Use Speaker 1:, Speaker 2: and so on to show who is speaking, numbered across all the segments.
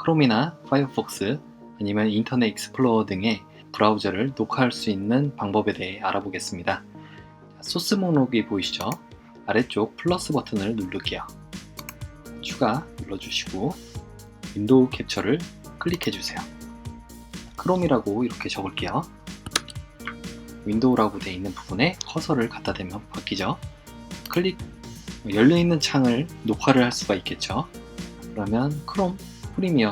Speaker 1: 크롬이나 파이어폭스 아니면 인터넷 익스플로러 등의 브라우저를 녹화할 수 있는 방법에 대해 알아보겠습니다. 소스 목록이 보이시죠? 아래쪽 플러스 버튼을 누를게요. 추가 눌러주시고 윈도우 캡처를 클릭해주세요. 크롬이라고 이렇게 적을게요. 윈도우라고 되어 있는 부분에 커서를 갖다 대면 바뀌죠. 클릭 열려있는 창을 녹화를 할 수가 있겠죠. 그러면 크롬 프리미어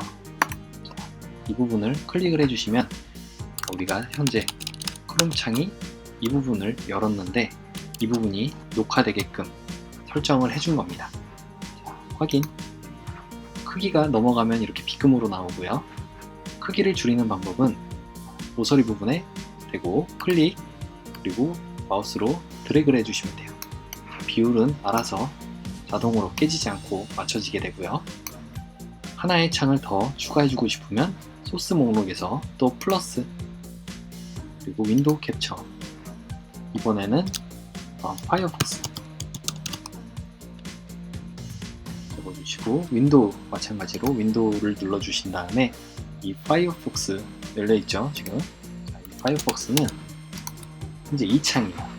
Speaker 1: 이 부분을 클릭을 해주시면 우리가 현재 크롬 창이 이 부분을 열었는데 이 부분이 녹화되게끔 설정을 해준 겁니다. 자, 확인. 크기가 넘어가면 이렇게 비금으로 나오고요. 크기를 줄이는 방법은 모서리 부분에 대고 클릭 그리고 마우스로 드래그를 해주시면 돼요. 비율은 알아서 자동으로 깨지지 않고 맞춰지게 되고요. 하나의 창을 더 추가해주고 싶으면 소스 목록에서 또 플러스 그리고 윈도우 캡처. 이번에는 어, 파이어폭스. 적어주시고 윈도우 마찬가지로 윈도우를 눌러주신 다음에 이 파이어폭스 열려있죠 지금? 자, 이 파이어폭스는 현재 이 창이에요.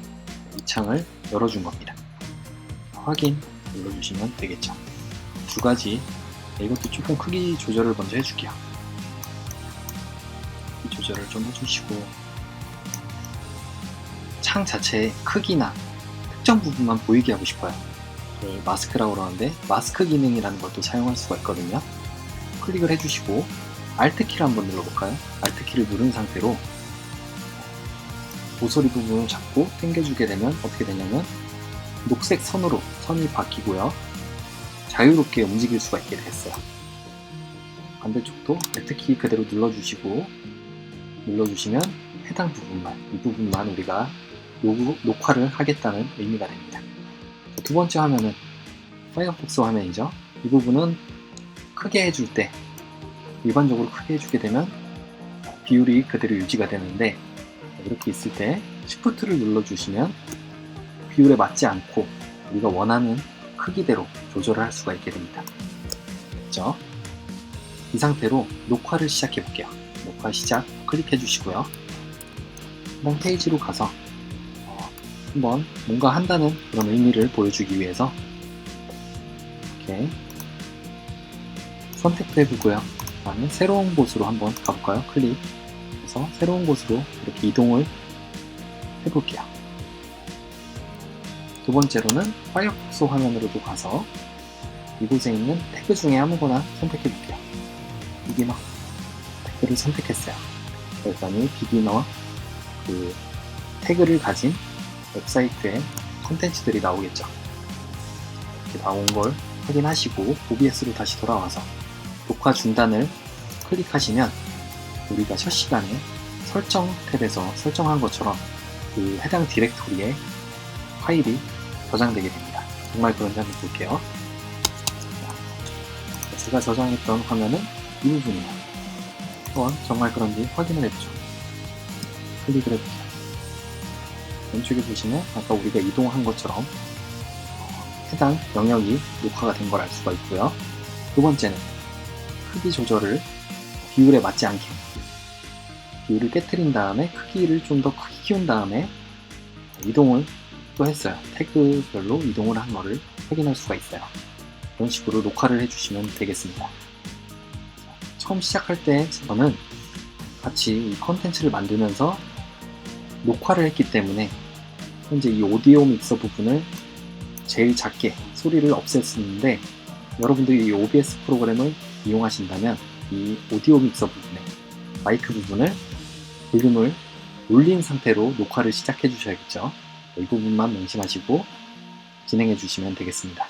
Speaker 1: 이 창을 열어준 겁니다. 확인 눌러주시면 되겠죠. 두 가지 네, 이것도 조금 크기 조절을 먼저 해줄게요. 크기 조절을 좀 해주시고. 창 자체의 크기나 특정 부분만 보이게 하고 싶어요. 그 마스크라고 그러는데 마스크 기능이라는 것도 사용할 수가 있거든요. 클릭을 해주시고 Alt키를 한번 눌러볼까요? Alt키를 누른 상태로 모서리 부분을 잡고 당겨주게 되면 어떻게 되냐면 녹색 선으로 선이 바뀌고요 자유롭게 움직일 수가 있게 됐어요. 반대쪽도 Alt키 그대로 눌러주시고 눌러주시면 해당 부분만 이 부분만 우리가 녹, 녹화를 하겠다는 의미가 됩니다. 두 번째 화면은 파이어폭스 화면이죠. 이 부분은 크게 해줄 때 일반적으로 크게 해주게 되면 비율이 그대로 유지가 되는데 이렇게 있을 때 Shift를 눌러주시면 비율에 맞지 않고 우리가 원하는 크기대로 조절을 할 수가 있게 됩니다. 됐죠? 이 상태로 녹화를 시작해 볼게요. 녹화 시작 클릭해 주시고요. 한번 페이지로 가서 어, 한번 뭔가 한다는 그런 의미를 보여주기 위해서 이렇게 선택도 해보고요. 그 다음에 새로운 곳으로 한번 가볼까요? 클릭 해서 새로운 곳으로 이렇게 이동을 해볼게요. 두 번째로는 파이어폭스 화면으로도 가서 이곳에 있는 태그 중에 아무거나 선택해 볼게요. 비기너 태그를 선택했어요. 그랬더니 비기너 그 태그를 가진 웹사이트에 컨텐츠들이 나오겠죠. 이렇게 나온 걸 확인하시고 OBS로 다시 돌아와서 녹화 중단을 클릭하시면 우리가 첫 시간에 설정 탭에서 설정한 것처럼 그 해당 디렉토리에 파일이 저장되게 됩니다. 정말 그런지 한번 볼게요. 자, 제가 저장했던 화면은 이 부분이에요. 한번 정말 그런지 확인을 해보죠. 클릭을 해볼게요. 왼쪽에 보시면 아까 우리가 이동한 것처럼 해당 영역이 녹화가 된 걸 알 수가 있고요. 두 번째는 크기 조절을 비율에 맞지 않게 비율을 깨뜨린 다음에 크기를 좀 더 크게 키운 다음에 이동을 또 했어요. 태그별로 이동을 한 거를 확인할 수가 있어요. 이런 식으로 녹화를 해주시면 되겠습니다. 처음 시작할 때 저는 같이 이 컨텐츠를 만들면서 녹화를 했기 때문에 현재 이 오디오 믹서 부분을 제일 작게 소리를 없앴었는데 여러분들이 이 OBS 프로그램을 이용하신다면 이 오디오 믹서 부분에 마이크 부분을 볼륨을 올린 상태로 녹화를 시작해 주셔야겠죠. 이 부분만 명심하시고 진행해 주시면 되겠습니다.